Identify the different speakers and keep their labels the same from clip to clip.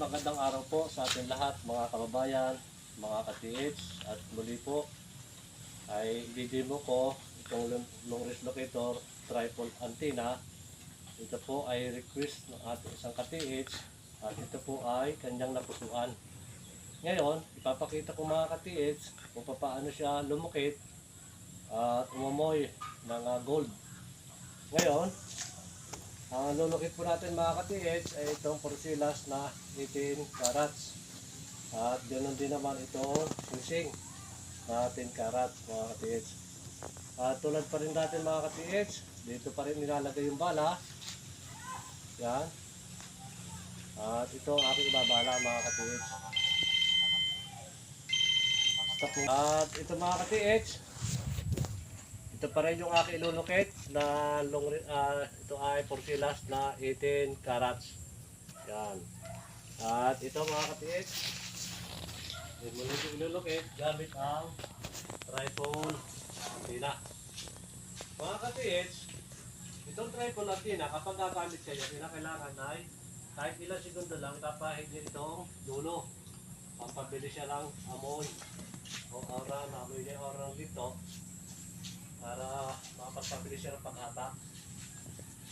Speaker 1: magandang araw po sa ating lahat mga kababayan, mga ka-TH at muli po ay i-demo ko itong long- long range locator tripod antenna. Ito po ay request ng ating isang ka-TH at ito po ay kanyang napusuan. Ngayon, ipapakita ko mga ka-TH kung paano siya lumukit at umamoy ng ah, gold. Ngayon, ang lulukit po natin mga ka-TH ay itong porsilas na 18 carats. At ganoon din naman itong pusing na 10 carats mga ka-TH. At tulad pa rin natin mga ka-TH, dito pa rin nilalagay yung bala. Yan. At ito ang aking ibabala mga ka-TH. At ito mga ka-TH, ito pa rin yung aking ilulukit na long, ah, ito ay porsilas na 18 carats. Yan. At ito mga katiit, muli yung ilulukit gamit ang tripod antenna. Mga katiit, itong tripod antenna, kapag gagamit kayo, kailangan ay kahit ilang segundo lang, tapahid niyo itong dulo. Pampabilis siya lang amoy o aura na amoy niya aura ng dito para makapagpabilis siya ng paghata.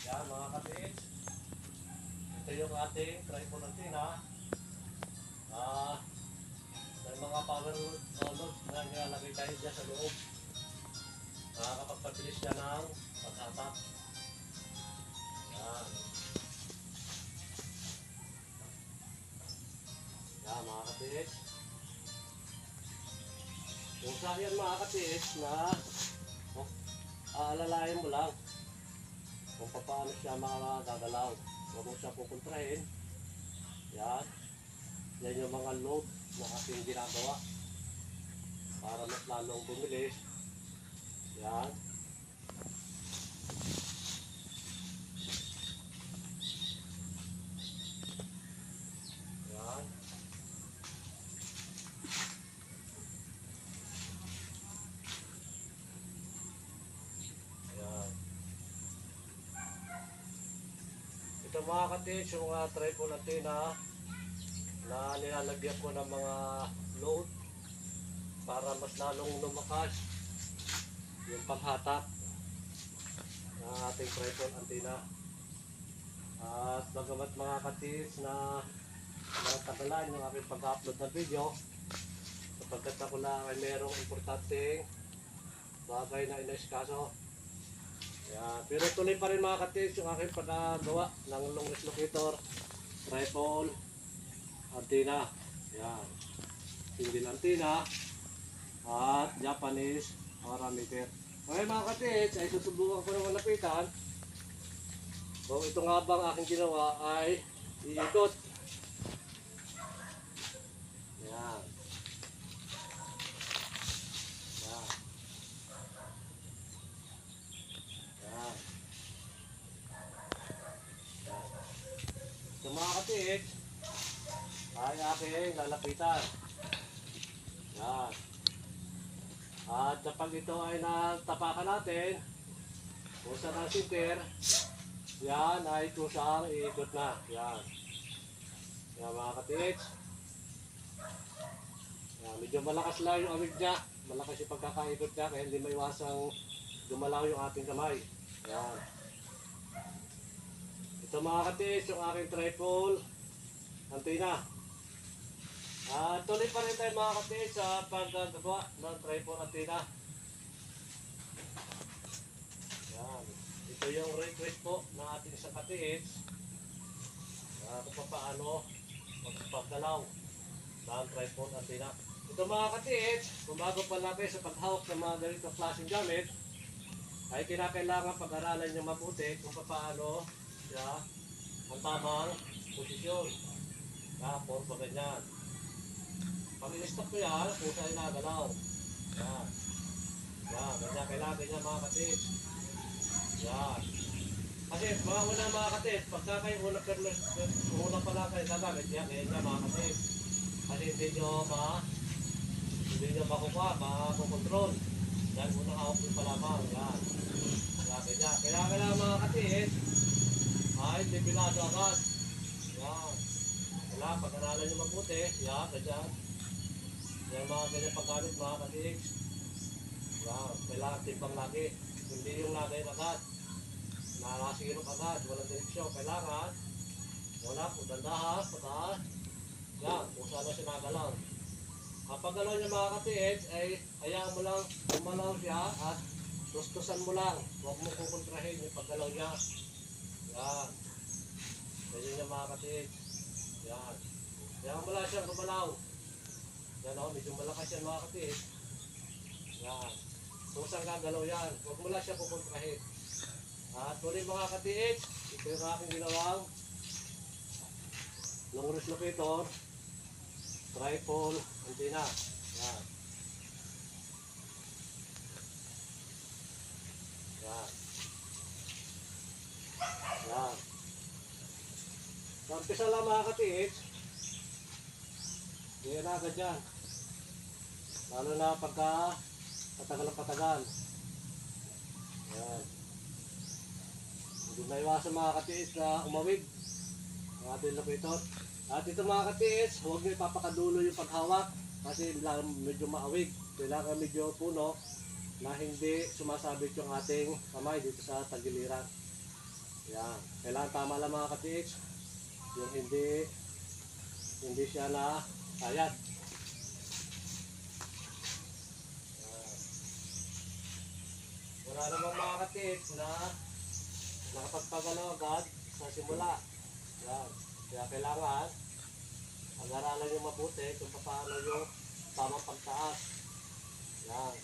Speaker 1: Yan mga kapit. Ito yung ating tripod antenna. Ah, may mga power load na nilalagay tayo dyan sa loob. Makakapagpabilis siya ng paghata. Yan. Yan mga kapit. Kung sa yan mga kapit na aalalayan mo lang kung paano siya makagagalaw. Huwag mo siya pupuntrahin. Yan. Yan yung mga load na ating ginagawa para mas lalong bumilis. Yan. Yan. Ito mga katis, yung mga tripod antenna na nilalagyan ko ng mga load para mas lalong lumakas yung paghatak ng ating tripod antenna. At bagamat mga katis na natagalan yung aking pag-upload ng video sapagkat ako na ay merong importanteng bagay na inaiskaso yan. Pero tuloy pa rin mga katis yung aking pagkagawa ng long locator, tripod, antenna. Yan. Single antenna at Japanese parameter. Okay mga katis, ay susubukan ko ng malapitan. Kung ito nga bang aking ginawa ay iikot. Yan. Yan. Katik, ay aking lalapitan. Yan. At kapag ito ay natapakan natin, kung sa ng sinter, yan ay kusang iikot na. Yan. Yan mga katik. Yan, medyo malakas lang yung awig niya. Malakas yung pagkakaikot niya kaya hindi maiwasang gumalaw yung ating kamay. Yan. Ito mga katis, yung aking tripod antenna. Ah, tuloy pa rin tayo mga katis sa paggagawa ng tripod antenna. Yan. Ito yung request po ng ating sa katis. Uh, kung paano magpagdalaw ng tripod antenna. Ito mga katis, kung bago pa lang sa paghawak ng mga ganitong klaseng gamit, ay kinakailangan pag-aralan nyo mabuti kung paano siya ang tamang posisyon. Ya, forma ganyan. Pag in-stop ko yan, pusa ay nagalaw. Yan. Yan, ganyan. Kailangan ganyan mga katis. Yan. Kasi mga una mga katis, pagka kayo una, una pa lang kayo gagamit, yan, ganyan mga katis. Kasi hindi nyo ma, hindi nyo makukuha, makukontrol. Yan, unang hawak nyo pa lamang. Yan. Yan, ganyan. Kailangan kailangan mga katis, ay, dipilado agad. Yan. Kailangan pag-aralan nyo mabuti. Yan, ganyan. Yan mga ganyan paggamit mga katigs. Yan, kailangan timbang lagi. Hindi yung lagay agad. Nakakasirap agad, walang direksyon. Kailangan, wala po, dandahan, pataas. Yan, kung saan na siya nagalaw. Kapag galaw niya mga katigs, ay hayaan mo lang umalaw siya at tustusan mo lang. Huwag mo kukontrahin yung paggalaw niya. Yan. Ganyan yung mga katigs. Yan. Yan lang siyang gumalaw. Yan o, medyo malakas yan mga katigs. Yan. Kung saan gagalaw yan, huwag mo lang siya kukontrahin. At tuloy mga katigs, ito yung aking ginawang long wrist locator, tripod, antenna. Yan. Yan. So, umpisa lang mga katiits. Hindi na agad yan. Lalo na pagka patagal ang patagal. Yan. Hindi na iwasan mga katiits na umawig. Ang ating locator. At ito mga katiits, huwag nyo ipapakadulo yung paghawak kasi medyo maawig. Kailangan medyo puno na hindi sumasabit yung ating kamay dito sa tagiliran. Yan. Kailangan tama lang mga katiits. Yung hindi hindi siya na ayat. Yan. Wala namang mga katiits na nakapagpagalaw agad sa simula. Yan. Kaya kailangan pag-aralan yung mabuti kung paano yung tamang pagtaas. Yan.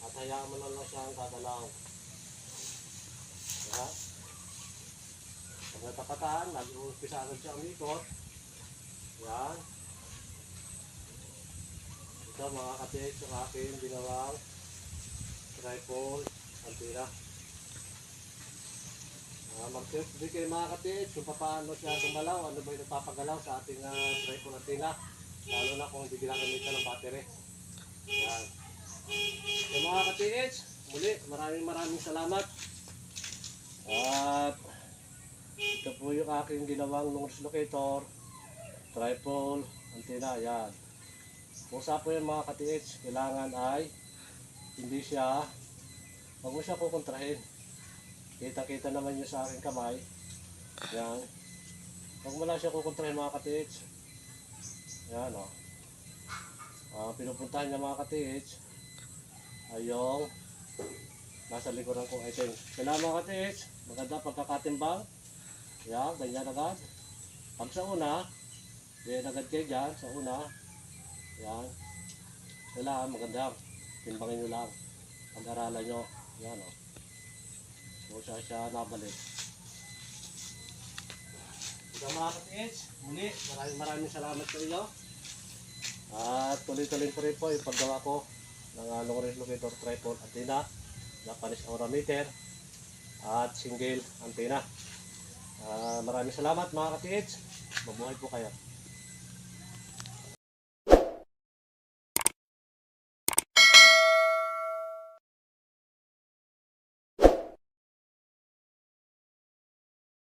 Speaker 1: At hayaan mo na lang siyang gagalaw. Yan. Natapatan, nag-uumpisa agad siya umikot. Yan. Ito mga katik sa akin ginawang tripod antira. Uh, Mag-tips din kayo mga katik kung paano siya gumalaw, ano ba yung nagpapagalaw sa ating uh, tripod antira. Lalo na kung hindi ginagamitan ng battery. Yan. So mga ka-TH, muli maraming maraming salamat. At ito po yung aking ginawang noise locator, tripod, antenna, yan. Pusa po yan mga ka-TH, kailangan ay hindi siya, huwag mo siya kukontrahin. Kita-kita naman yun sa aking kamay. Yan. Huwag mo lang siya kukontrahin mga ka-TH. Yan o. Ah, pinupuntahan niya mga ka-TH ay yung nasa likuran kong item. Kailangan mga ka-TH, maganda pagkakatimbang. Yan, ganyan agad. Pag sa una, yan agad kayo dyan, sa una. Yan. Kailangan maganda. Timbangin nyo lang. Pag-aralan nyo. Yan o. So siya siya nabalik. Ito mga ka-TH, muli, maraming maraming salamat sa inyo. At tuloy-tuloy po rin po yung paggawa ko ng uh, long range locator tripod antenna, Japanese aura meter, at single antenna. Ah, maraming salamat mga ka-TH. Mabuhay po kayo.